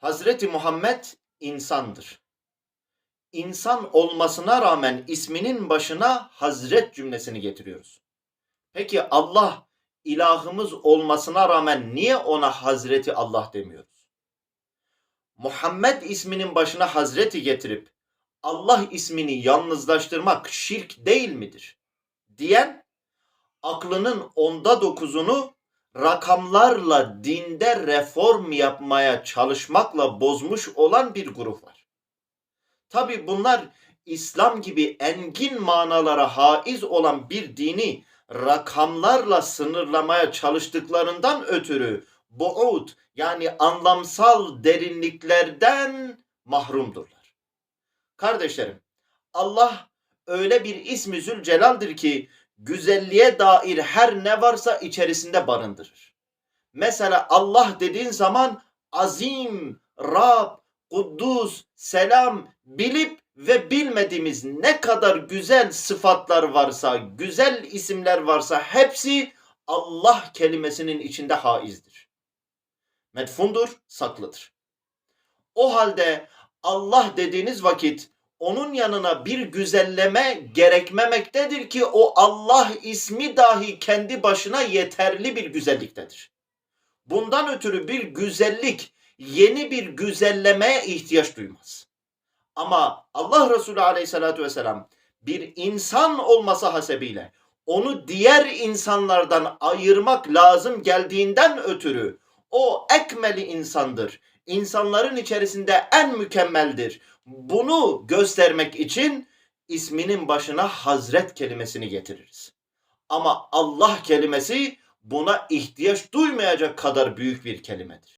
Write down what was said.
Hazreti Muhammed insandır. İnsan olmasına rağmen isminin başına Hazret cümlesini getiriyoruz. Peki Allah ilahımız olmasına rağmen niye ona Hazreti Allah demiyoruz? Muhammed isminin başına Hazreti getirip Allah ismini yalnızlaştırmak şirk değil midir? Diyen aklının onda dokuzunu rakamlarla dinde reform yapmaya çalışmakla bozmuş olan bir grup var. Tabi bunlar İslam gibi engin manalara haiz olan bir dini rakamlarla sınırlamaya çalıştıklarından ötürü bu'ud yani anlamsal derinliklerden mahrumdurlar. Kardeşlerim Allah öyle bir ismi Zülcelal'dir ki güzelliğe dair her ne varsa içerisinde barındırır. Mesela Allah dediğin zaman azim, Rab, Kuddus, Selam bilip ve bilmediğimiz ne kadar güzel sıfatlar varsa, güzel isimler varsa hepsi Allah kelimesinin içinde haizdir. Medfundur, saklıdır. O halde Allah dediğiniz vakit onun yanına bir güzelleme gerekmemektedir ki o Allah ismi dahi kendi başına yeterli bir güzelliktedir. Bundan ötürü bir güzellik yeni bir güzellemeye ihtiyaç duymaz. Ama Allah Resulü aleyhissalatü vesselam bir insan olması hasebiyle onu diğer insanlardan ayırmak lazım geldiğinden ötürü o ekmeli insandır. İnsanların içerisinde en mükemmeldir. Bunu göstermek için isminin başına Hazret kelimesini getiririz. Ama Allah kelimesi buna ihtiyaç duymayacak kadar büyük bir kelimedir.